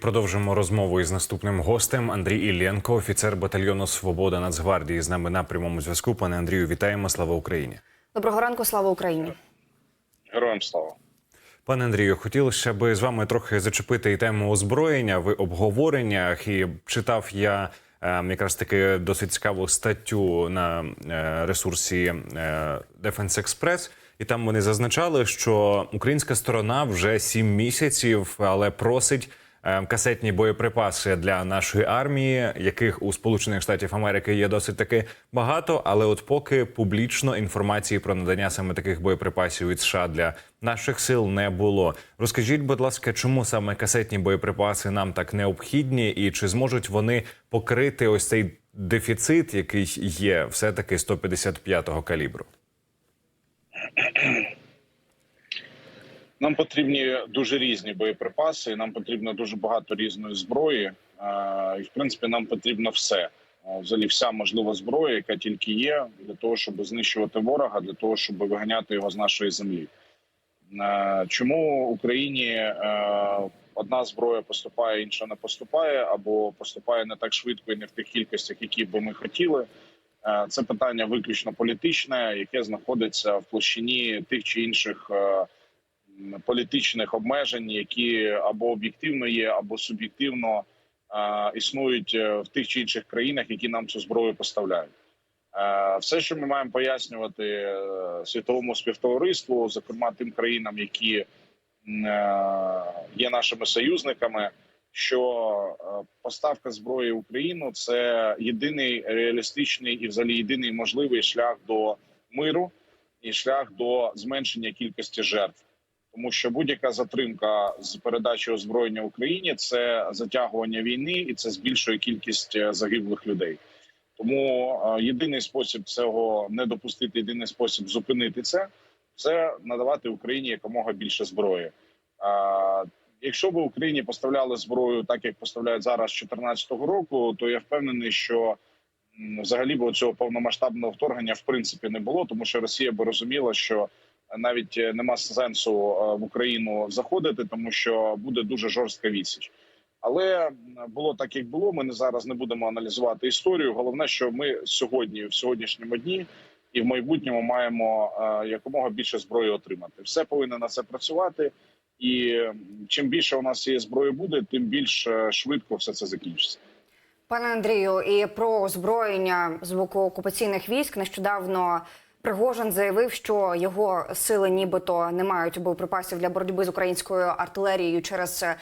продовжимо розмову із наступним гостем Андрій Іллєнко, офіцер батальйону Свобода Нацгвардії. З нами на прямому зв'язку. Пане Андрію, вітаємо. Слава Україні. Доброго ранку, слава Україні. Героям слава. Пане Андрію, хотілося б з вами трохи зачепити і тему озброєння в обговореннях. І читав я е, якраз таки досить цікаву статтю на е, ресурсі е, Defense Express. І там вони зазначали, що українська сторона вже сім місяців, але просить касетні боєприпаси для нашої армії, яких у Сполучених Штатів Америки є досить таки багато. Але от поки публічно інформації про надання саме таких боєприпасів від США для наших сил не було. Розкажіть, будь ласка, чому саме касетні боєприпаси нам так необхідні, і чи зможуть вони покрити ось цей дефіцит, який є, все таки 155-го калібру? Нам потрібні дуже різні боєприпаси, нам потрібно дуже багато різної зброї. І в принципі, нам потрібно все. Взагалі, вся можлива зброя, яка тільки є, для того, щоб знищувати ворога, для того, щоб виганяти його з нашої землі. Чому Україні е, одна зброя поступає, інша не поступає, або поступає не так швидко і не в тих кількостях, які би ми хотіли? Е, Це питання виключно політичне, яке знаходиться в площині тих чи інших е, політичних обмежень, які або об'єктивно є, або суб'єктивно існують е, в тих чи інших країнах, які нам цю зброю поставляють. Е, Все, що ми маємо пояснювати е, світовому співтовариству, зокрема тим країнам, які є нашими союзниками, що поставка зброї в Україну це єдиний реалістичний і взагалі єдиний можливий шлях до миру і шлях до зменшення кількості жертв. Тому що будь-яка затримка з передачі озброєння Україні це затягування війни і це збільшує кількість е, загиблих людей. Тому е, єдиний спосіб цього не допустити, єдиний спосіб зупинити це це надавати Україні якомога більше зброї. Якщо б Україні поставляли зброю так, як поставляють зараз з 2014 року, то я впевнений, що взагалі б цього повномасштабного вторгнення в принципі не було, тому що Росія би розуміла, що навіть е, нема сенсу е, в Україну заходити, тому що буде дуже жорстка відсіч. Але було так, як було. Ми не зараз не будемо аналізувати історію. Головне, що ми сьогодні, в сьогоднішньому дні і в майбутньому маємо е, якомога більше зброї отримати. Все повинно на це працювати. І чим більше у нас цієї зброї буде, тим більш швидко все це закінчиться. Пане Андрію, і про озброєння з боку окупаційних військ нещодавно Пригожин заявив, що його сили нібито не мають боєприпасів для боротьби з українською артилерією через е,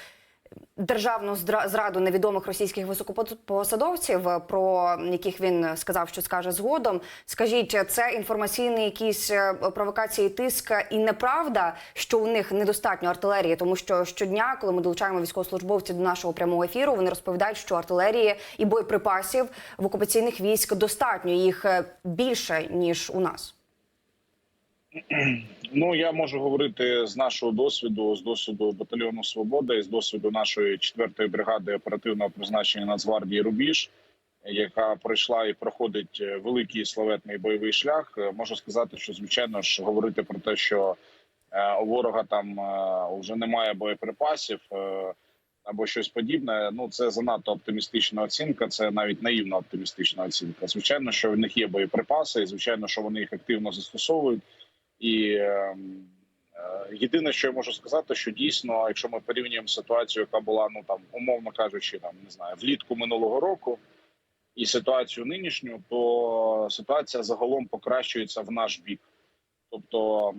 державну зраду невідомих російських високопосадовців, про яких він сказав, що скаже згодом. Скажіть, це інформаційний якісь е, провокації, тиск і неправда, що у них недостатньо артилерії, тому що щодня, коли ми долучаємо військовослужбовців до нашого прямого ефіру, вони розповідають, що артилерії і боєприпасів в окупаційних військ достатньо їх е, більше ніж у нас. Ну я можу говорити з нашого досвіду, з досвіду батальйону Свобода і з досвіду нашої 4-ї бригади оперативного призначення Нацгвардії Рубіж, яка пройшла і проходить е, великий славетний бойовий шлях. Е, Можу сказати, що звичайно ж говорити про те, що е, у ворога там вже немає боєприпасів. Або щось подібне, ну це занадто оптимістична оцінка. Це навіть наївна оптимістична оцінка. Звичайно, що в них є боєприпаси, і звичайно, що вони їх активно застосовують. І е, е, єдине, що я можу сказати, що дійсно, якщо ми порівнюємо ситуацію, яка була ну там умовно кажучи, там не знаю, влітку минулого року, і ситуацію нинішню, то ситуація загалом покращується в наш бік. Тобто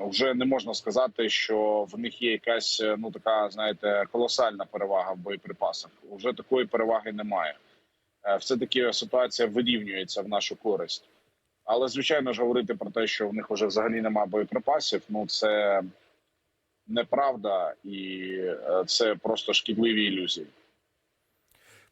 вже не можна сказати, що в них є якась ну така, знаєте, колосальна перевага в боєприпасах. Уже такої переваги немає. Е, Все таки ситуація вирівнюється в нашу користь. Але звичайно ж говорити про те, що в них вже взагалі немає боєприпасів, ну це неправда і е, це просто шкідливі ілюзії.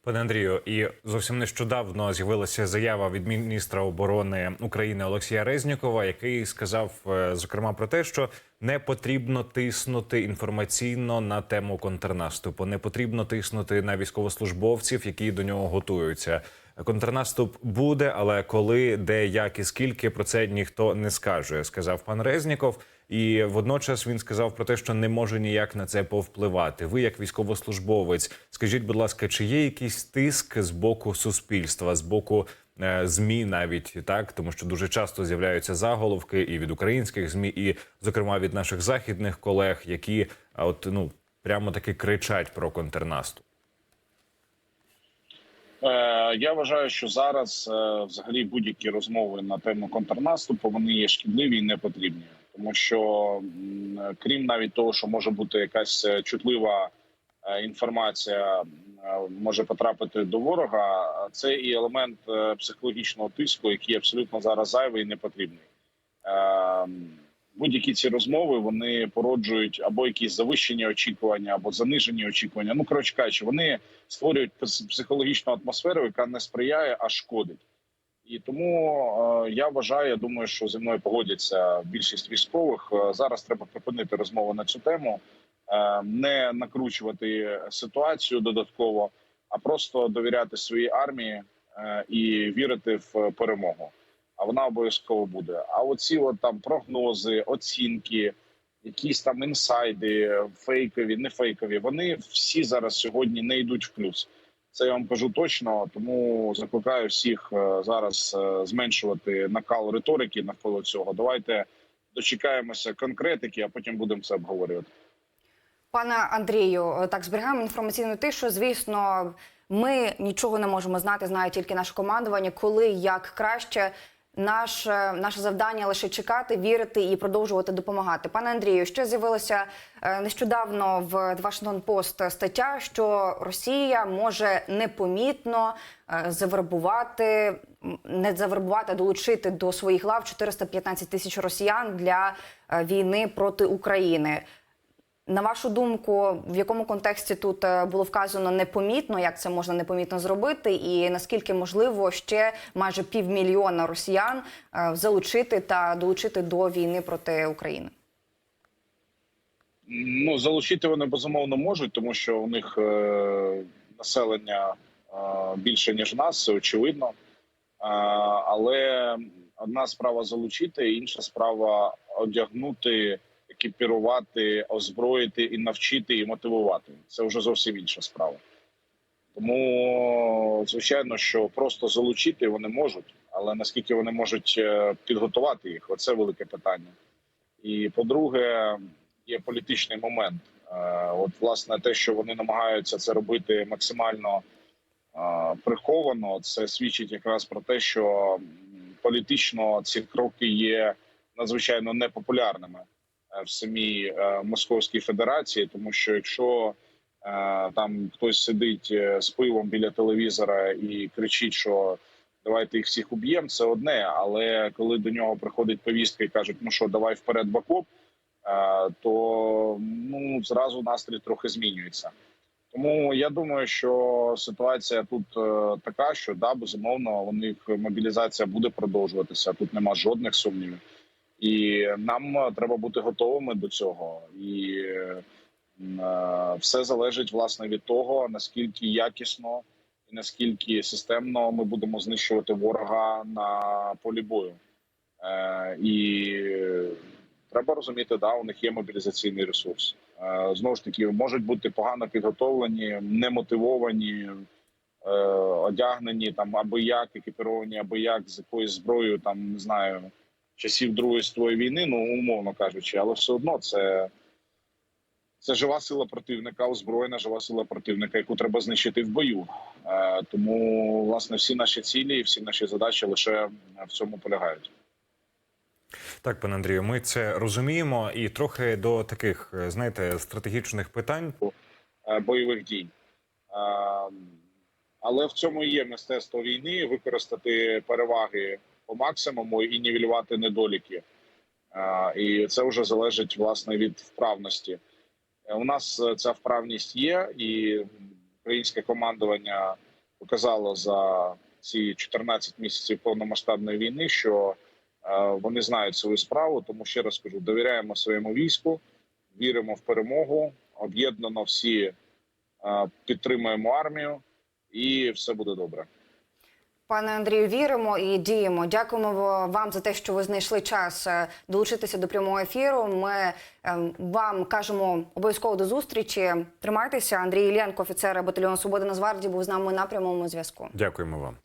Пане Андрію, і зовсім нещодавно з'явилася заява від міністра оборони України Олексія Резнікова, який сказав е, зокрема про те, що не потрібно тиснути інформаційно на тему контрнаступу, не потрібно тиснути на військовослужбовців, які до нього готуються. Контрнаступ буде, але коли, де, як і скільки про це ніхто не скаже, сказав пан Резніков. І водночас він сказав про те, що не може ніяк на це повпливати. Ви, як військовослужбовець, скажіть, будь ласка, чи є якийсь тиск з боку суспільства, з боку е, змі, навіть так, тому що дуже часто з'являються заголовки і від українських змі, і зокрема від наших західних колег, які от ну прямо таки кричать про контрнаступ. Е, Я вважаю, що зараз е, взагалі будь-які розмови на тему контрнаступу вони є шкідливі і не потрібні, тому що е, крім навіть того, що може бути якась чутлива інформація, може потрапити до ворога. Це і елемент психологічного тиску, який абсолютно зараз зайвий і не потрібний. Будь-які ці розмови вони породжують або якісь завищені очікування, або занижені очікування. Ну коротше кажучи, вони створюють психологічну атмосферу, яка не сприяє, а шкодить. І тому е, я вважаю, я думаю, що зі мною погодяться більшість військових. Е, зараз треба припинити розмову на цю тему, е, не накручувати ситуацію додатково, а просто довіряти своїй армії е, і вірити в перемогу. А вона обов'язково буде. А оці от там прогнози, оцінки, якісь там інсайди, фейкові, не фейкові, вони всі зараз сьогодні не йдуть в плюс. Це я вам кажу точно. Тому закликаю всіх е, зараз е, зменшувати накал риторики навколо цього. Давайте дочекаємося конкретики, а потім будемо це обговорювати. Пане Андрію, так зберігаємо інформаційну тишу. Звісно, ми нічого не можемо знати, знає тільки наше командування, коли як краще. Наше, наше завдання лише чекати, вірити і продовжувати допомагати. Пане Андрію, ще з'явилося е, нещодавно в Washington Post стаття, що Росія може непомітно е, завербувати, не завербувати, а долучити до своїх лав 415 тисяч росіян для е, війни проти України. На вашу думку, в якому контексті тут е, було вказано непомітно, як це можна непомітно зробити, і наскільки можливо ще майже півмільйона росіян е, залучити та долучити до війни проти України? Ну залучити вони безумовно можуть, тому що у них е, населення е, більше ніж нас, це очевидно. Е, але одна справа залучити, інша справа одягнути, екіпірувати, озброїти і навчити і мотивувати. Це вже зовсім інша справа. Тому звичайно, що просто залучити вони можуть, але наскільки вони можуть е, підготувати їх, оце велике питання. І по-друге, є політичний момент. Е, От, власне, те, що вони намагаються це робити максимально е, приховано, це свідчить якраз про те, що політично ці кроки є надзвичайно непопулярними в самій е, Московській Федерації, тому що якщо е, там хтось сидить е, з пивом біля телевізора і кричить, що давайте їх всіх уб'ємо, це одне. Але коли до нього приходить повістка і кажуть, ну що, давай вперед е, то ну зразу настрій трохи змінюється. Тому я думаю, що ситуація тут е, така, що да, безумовно, у них мобілізація буде продовжуватися. Тут нема жодних сумнівів, і нам е, треба бути готовими до цього. І е, все залежить власне від того, наскільки якісно і наскільки системно ми будемо знищувати ворога на полі бою. Е, і треба розуміти, да, у них є мобілізаційний ресурс. Знову ж таки, можуть бути погано підготовлені, немотивовані, одягнені там аби як, екіпіровані, аби як з якоюсь зброєю, там не знаю, часів Другої світової війни, ну умовно кажучи, але все одно це. Це жива сила противника, озброєна жива сила противника, яку треба знищити в бою. Е, тому, власне, всі наші цілі і всі наші задачі лише в цьому полягають. Так, пане Андрію, ми це розуміємо, і трохи до таких, е, знаєте, стратегічних питань. е, бойових дій. Але в цьому і є мистецтво війни використати переваги по максимуму і нівелювати недоліки. І це вже залежить власне від вправності. Е, У нас е, ця вправність є, і українське командування показало за ці 14 місяців повномасштабної війни, що е, вони знають свою справу. Тому ще раз кажу: довіряємо своєму війську, віримо в перемогу, об'єднано всі підтримуємо армію, і все буде добре. Пане Андрію, віримо і діємо. Дякуємо вам за те, що ви знайшли час е, долучитися до прямого ефіру. Ми е, вам кажемо обов'язково до зустрічі. Тримайтеся. Андрій Іллєнко, офіцер батальйону Свобода зварді, був з нами на прямому зв'язку. Дякуємо вам.